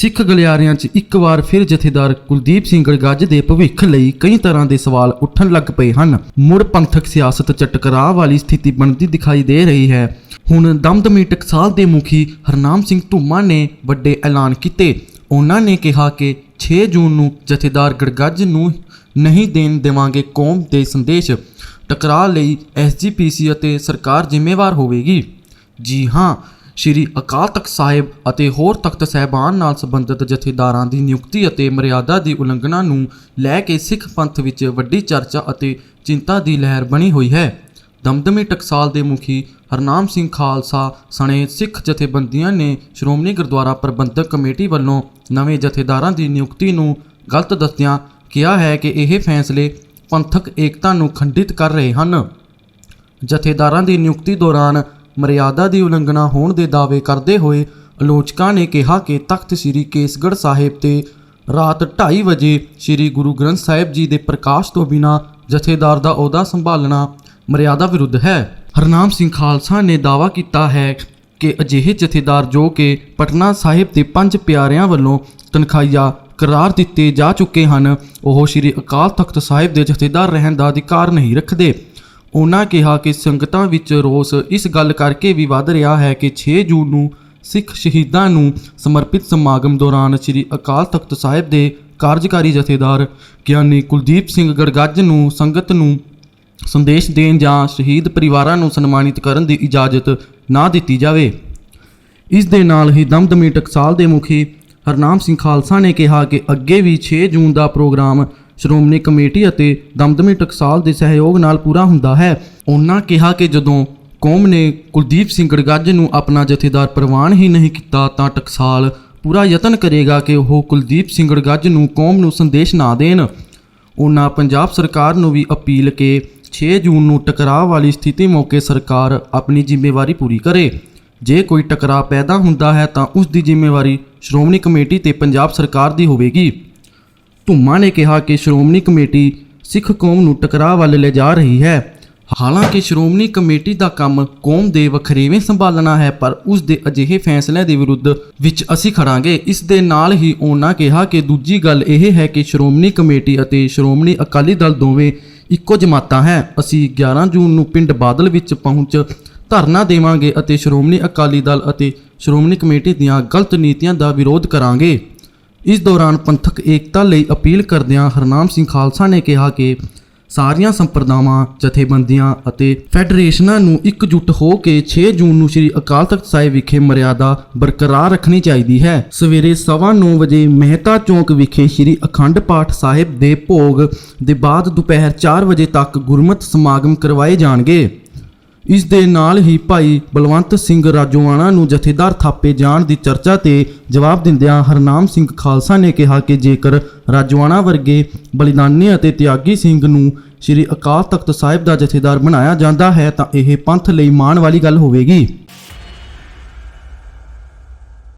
ਸਿੱਖ ਗਲਿਆਰਿਆਂ 'ਚ ਇੱਕ ਵਾਰ ਫਿਰ ਜਥੇਦਾਰ ਕੁਲਦੀਪ ਸਿੰਘ ਗੜਗੱਜ ਦੇ ਭਵਿੱਖ ਲਈ ਕਈ ਤਰ੍ਹਾਂ ਦੇ ਸਵਾਲ ਉੱਠਣ ਲੱਗ ਪਏ ਹਨ। ਮੁੜ ਪੰਥਕ ਸਿਆਸਤ 'ਚ ਟਕਰਾਅ ਵਾਲੀ ਸਥਿਤੀ ਬਣਦੀ ਦਿਖਾਈ ਦੇ ਰਹੀ ਹੈ। ਹੁਣ ਦਮਦਮੀ ਟਕਸਾਲ ਦੇ ਮੁਖੀ ਹਰਨਾਮ ਸਿੰਘ ਧੂਮਾ ਨੇ ਵੱਡੇ ਐਲਾਨ ਕੀਤੇ। ਉਹਨਾਂ ਨੇ ਕਿਹਾ ਕਿ 6 ਜੂਨ ਨੂੰ ਜਥੇਦਾਰ ਗੜਗੱਜ ਨੂੰ ਨਹੀਂ ਦੇਣ ਦੇਵਾਂਗੇ ਕੌਮ ਦੇ ਸੰਦੇਸ਼। ਟਕਰਾਅ ਲਈ ਐਸਜੀਪੀਸੀ ਅਤੇ ਸਰਕਾਰ ਜ਼ਿੰਮੇਵਾਰ ਹੋਵੇਗੀ। ਜੀ ਹਾਂ ਸ਼੍ਰੀ ਅਕਾਲ ਤਖਤ ਸਾਹਿਬ ਅਤੇ ਹੋਰ ਤਖਤ ਸਹਿਬਾਨ ਨਾਲ ਸੰਬੰਧਿਤ ਜਥੇਦਾਰਾਂ ਦੀ ਨਿਯੁਕਤੀ ਅਤੇ ਮਰਿਆਦਾ ਦੀ ਉਲੰਘਣਾ ਨੂੰ ਲੈ ਕੇ ਸਿੱਖ ਪੰਥ ਵਿੱਚ ਵੱਡੀ ਚਰਚਾ ਅਤੇ ਚਿੰਤਾ ਦੀ ਲਹਿਰ ਬਣੀ ਹੋਈ ਹੈ। ਦਮਦਮੀ ਟਕਸਾਲ ਦੇ ਮੁਖੀ ਹਰਨਾਮ ਸਿੰਘ ਖਾਲਸਾ ਸਣੇ ਸਿੱਖ ਜਥੇਬੰਦੀਆਂ ਨੇ ਸ਼੍ਰੋਮਣੀ ਗੁਰਦੁਆਰਾ ਪ੍ਰਬੰਧਕ ਕਮੇਟੀ ਵੱਲੋਂ ਨਵੇਂ ਜਥੇਦਾਰਾਂ ਦੀ ਨਿਯੁਕਤੀ ਨੂੰ ਗਲਤ ਦੱਸਦਿਆਂ ਕਿਹਾ ਹੈ ਕਿ ਇਹ ਫੈਸਲੇ ਪੰਥਕ ਏਕਤਾ ਨੂੰ ਖੰਡਿਤ ਕਰ ਰਹੇ ਹਨ। ਜਥੇਦਾਰਾਂ ਦੀ ਨਿਯੁਕਤੀ ਦੌਰਾਨ ਮਰਿਆਦਾ ਦੀ ਉਲੰਘਣਾ ਹੋਣ ਦੇ ਦਾਅਵੇ ਕਰਦੇ ਹੋਏ ਆਲੋਚਕਾਂ ਨੇ ਕਿਹਾ ਕਿ ਤਖਤ ਸ੍ਰੀ ਕੇਸਗੜ੍ਹ ਸਾਹਿਬ ਤੇ ਰਾਤ 2:30 ਵਜੇ ਸ੍ਰੀ ਗੁਰੂ ਗ੍ਰੰਥ ਸਾਹਿਬ ਜੀ ਦੇ ਪ੍ਰਕਾਸ਼ ਤੋਂ ਬਿਨਾ ਜਥੇਦਾਰ ਦਾ ਅਹੁਦਾ ਸੰਭਾਲਣਾ ਮਰਿਆਦਾ ਵਿਰੁੱਧ ਹੈ। ਹਰਨਾਮ ਸਿੰਘ ਖਾਲਸਾ ਨੇ ਦਾਅਵਾ ਕੀਤਾ ਹੈ ਕਿ ਅਜਿਹੇ ਜਥੇਦਾਰ ਜੋ ਕਿ ਪਟਨਾ ਸਾਹਿਬ ਦੇ ਪੰਜ ਪਿਆਰਿਆਂ ਵੱਲੋਂ ਤਨਖਾਹੀਆ ਕਰਾਰ ਦਿੱਤੇ ਜਾ ਚੁੱਕੇ ਹਨ, ਉਹ ਸ੍ਰੀ ਅਕਾਲ ਤਖਤ ਸਾਹਿਬ ਦੇ ਜਥੇਦਾਰ ਰਹਿਣ ਦਾ ਅਧਿਕਾਰ ਨਹੀਂ ਰੱਖਦੇ। ਉਹਨਾਂ ਕਿਹਾ ਕਿ ਸੰਗਤਾਂ ਵਿੱਚ ਰੋਸ ਇਸ ਗੱਲ ਕਰਕੇ ਵੀ ਵੱਧ ਰਿਹਾ ਹੈ ਕਿ 6 ਜੂਨ ਨੂੰ ਸਿੱਖ ਸ਼ਹੀਦਾਂ ਨੂੰ ਸਮਰਪਿਤ ਸਮਾਗਮ ਦੌਰਾਨ ਸ੍ਰੀ ਅਕਾਲ ਤਖਤ ਸਾਹਿਬ ਦੇ ਕਾਰਜਕਾਰੀ ਜਥੇਦਾਰ ਗਿਆਨੀ ਕੁਲਦੀਪ ਸਿੰਘ ਗੜਗੱਜ ਨੂੰ ਸੰਗਤ ਨੂੰ ਸੰਦੇਸ਼ ਦੇਣ ਜਾਂ ਸ਼ਹੀਦ ਪਰਿਵਾਰਾਂ ਨੂੰ ਸਨਮਾਨਿਤ ਕਰਨ ਦੀ ਇਜਾਜ਼ਤ ਨਾ ਦਿੱਤੀ ਜਾਵੇ। ਇਸ ਦੇ ਨਾਲ ਹੀ ਦਮਦਮੀ ਟਕਸਾਲ ਦੇ ਮੁਖੀ ਹਰਨਾਮ ਸਿੰਘ ਖਾਲਸਾ ਨੇ ਕਿਹਾ ਕਿ ਅੱਗੇ ਵੀ 6 ਜੂਨ ਦਾ ਪ੍ਰੋਗਰਾਮ ਸ਼੍ਰੋਮਣੀ ਕਮੇਟੀ ਅਤੇ ਦਮਦਮੀ ਟਕਸਾਲ ਦੇ ਸਹਿਯੋਗ ਨਾਲ ਪੂਰਾ ਹੁੰਦਾ ਹੈ। ਉਹਨਾਂ ਕਿਹਾ ਕਿ ਜਦੋਂ ਕੌਮ ਨੇ ਕੁਲਦੀਪ ਸਿੰਘ ਗੜਗੱਜ ਨੂੰ ਆਪਣਾ ਜਥੇਦਾਰ ਪ੍ਰਵਾਨ ਹੀ ਨਹੀਂ ਕੀਤਾ ਤਾਂ ਟਕਸਾਲ ਪੂਰਾ ਯਤਨ ਕਰੇਗਾ ਕਿ ਉਹ ਕੁਲਦੀਪ ਸਿੰਘ ਗੜਗੱਜ ਨੂੰ ਕੌਮ ਨੂੰ ਸੰਦੇਸ਼ ਨਾ ਦੇਣ। ਉਹਨਾਂ ਪੰਜਾਬ ਸਰਕਾਰ ਨੂੰ ਵੀ ਅਪੀਲ ਕਿ 6 ਜੂਨ ਨੂੰ ਟਕਰਾਅ ਵਾਲੀ ਸਥਿਤੀ ਮੌਕੇ ਸਰਕਾਰ ਆਪਣੀ ਜ਼ਿੰਮੇਵਾਰੀ ਪੂਰੀ ਕਰੇ। ਜੇ ਕੋਈ ਟਕਰਾਅ ਪੈਦਾ ਹੁੰਦਾ ਹੈ ਤਾਂ ਉਸ ਦੀ ਜ਼ਿੰਮੇਵਾਰੀ ਸ਼੍ਰੋਮਣੀ ਕਮੇਟੀ ਤੇ ਪੰਜਾਬ ਸਰਕਾਰ ਦੀ ਹੋਵੇਗੀ। ਧੁੰਮਾ ਨੇ ਕਿਹਾ ਕਿ ਸ਼੍ਰੋਮਣੀ ਕਮੇਟੀ ਸਿੱਖ ਕੌਮ ਨੂੰ ਟਕਰਾਅ ਵੱਲ ਲੈ ਜਾ ਰਹੀ ਹੈ। ਹਾਲਾਂਕਿ ਸ਼੍ਰੋਮਣੀ ਕਮੇਟੀ ਦਾ ਕੰਮ ਕੌਮ ਦੇ ਵਖਰੇਵੇਂ ਸੰਭਾਲਣਾ ਹੈ, ਪਰ ਉਸ ਦੇ ਅਜਿਹੇ ਫੈਸਲਿਆਂ ਦੇ ਵਿਰੁੱਧ ਵਿੱਚ ਅਸੀਂ ਖੜਾਂਗੇ। ਇਸ ਦੇ ਨਾਲ ਹੀ ਉਹਨਾਂ ਕਿਹਾ ਕਿ ਦੂਜੀ ਗੱਲ ਇਹ ਹੈ ਕਿ ਸ਼੍ਰੋਮਣੀ ਕਮੇਟੀ ਅਤੇ ਸ਼੍ਰੋਮਣੀ ਅਕਾਲੀ ਦਲ ਦੋਵੇਂ ਇੱਕੋ ਜਮਾਤਾਂ ਹੈ। ਅਸੀਂ 11 ਜੂਨ ਨੂੰ ਪਿੰਡ ਬਾਦਲ ਵਿੱਚ ਪਹੁੰਚ ਧਰਨਾ ਦੇਵਾਂਗੇ ਅਤੇ ਸ਼੍ਰੋਮਣੀ ਅਕਾਲੀ ਦਲ ਅਤੇ ਸ਼੍ਰੋਮਣੀ ਕਮੇਟੀ ਦੀਆਂ ਗਲਤ ਨੀਤੀਆਂ ਦਾ ਵਿਰੋਧ ਕਰਾਂਗੇ। ਇਸ ਦੌਰਾਨ ਪੰਥਕ ਏਕਤਾ ਲਈ ਅਪੀਲ ਕਰਦਿਆਂ ਹਰਨਾਮ ਸਿੰਘ ਖਾਲਸਾ ਨੇ ਕਿਹਾ ਕਿ ਸਾਰੀਆਂ ਸੰਪਰਦਾਵਾਂ, ਜਥੇਬੰਦੀਆਂ ਅਤੇ ਫੈਡਰੇਸ਼ਨਾਂ ਨੂੰ ਇਕਜੁੱਟ ਹੋ ਕੇ 6 ਜੂਨ ਨੂੰ ਸ੍ਰੀ ਅਕਾਲ ਤਖਤ ਸਾਹਿਬ ਵਿਖੇ ਮਰਿਆਦਾ ਬਰਕਰਾਰ ਰੱਖਣੀ ਚਾਹੀਦੀ ਹੈ। ਸਵੇਰੇ 9:30 ਵਜੇ ਮਹਿਤਾ ਚੌਂਕ ਵਿਖੇ ਸ੍ਰੀ ਅਖੰਡ ਪਾਠ ਸਾਹਿਬ ਦੇ ਭੋਗ ਦੇ ਬਾਅਦ ਦੁਪਹਿਰ 4 ਵਜੇ ਤੱਕ ਗੁਰਮਤਿ ਸਮਾਗਮ ਕਰਵਾਏ ਜਾਣਗੇ। ਇਸ ਦੇ ਨਾਲ ਹੀ ਭਾਈ ਬਲਵੰਤ ਸਿੰਘ ਰਾਜੋਆਣਾ ਨੂੰ ਜਥੇਦਾਰ ਥਾਪੇ ਜਾਣ ਦੀ ਚਰਚਾ ਤੇ ਜਵਾਬ ਦਿੰਦਿਆਂ ਹਰਨਾਮ ਸਿੰਘ ਖਾਲਸਾ ਨੇ ਕਿਹਾ ਕਿ ਜੇਕਰ ਰਾਜੋਆਣਾ ਵਰਗੇ ਬਲੀਦਾਨੀ ਅਤੇ ਤਿਆਗੀ ਸਿੰਘ ਨੂੰ ਸ੍ਰੀ ਅਕਾਲ ਤਖਤ ਸਾਹਿਬ ਦਾ ਜਥੇਦਾਰ ਬਣਾਇਆ ਜਾਂਦਾ ਹੈ ਤਾਂ ਇਹ ਪੰਥ ਲਈ ਮਾਣ ਵਾਲੀ ਗੱਲ ਹੋਵੇਗੀ।